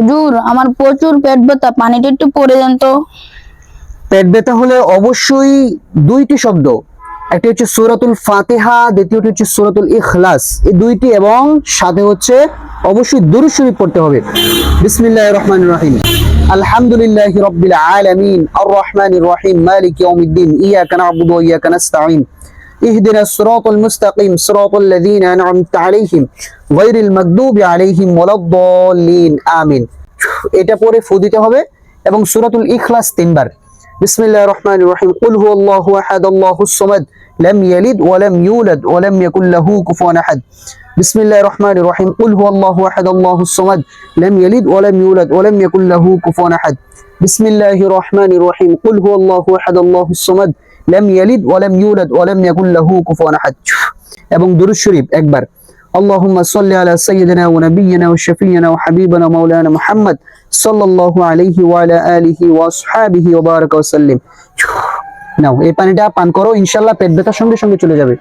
হুজুর আমার প্রচুর পেট ব্যথা, পানিটা একটু পরে দেন তো। পেট ব্যথা হলে অবশ্যই দুইটি শব্দ। একটি হচ্ছে সূরাতুল ফাতিহা, দ্বিতীয়টি হচ্ছে সূরাতুল ইখলাস। এই দুইটি এবং সাথে হচ্ছে অবশ্যই দুরূদ শরীফ পড়তে হবে। বিসমিল্লাহির রহমানির রহিম। আলহামদুলিল্লাহি রাব্বিল আলামিন। আর রহমানির রহিম। মালিক ইয়াউমিদ্দিন। ইয়াকা না'বুদু ওয়া ইয়াকা নাস্তাঈন। اهدنا الصراط المستقيم صراط الذين أنعمت عليهم غير المغضوب عليهم ولا الضالين آمين এটা পরে ফু দিতে হবে এবং সূরাতুল ইখলাস তিনবার بسم الله الرحمن الرحيم قل هو الله احد الله الصمد لم يلد ولم يولد ولم يكن له كفوا احد بسم الله الرحمن الرحيم قل هو الله احد الله الصمد لم يلد ولم يولد ولم يكن له كفوا احد بسم الله الرحمن الرحيم قل هو الله احد الله الصمد لم يلد ولم يولد ولم يكن له كفوا احد এবং দুরূদ শরীফ একবার اللهم صل على سيدنا ونبينا وشفينا وحبيبنا مولانا محمد صلى الله عليه وعلى آله وأصحابه وبارك وسلم নাও এই পানিটা পান করো ইনশাল্লাহ পেট ব্যথার সঙ্গে সঙ্গে চলে যাবে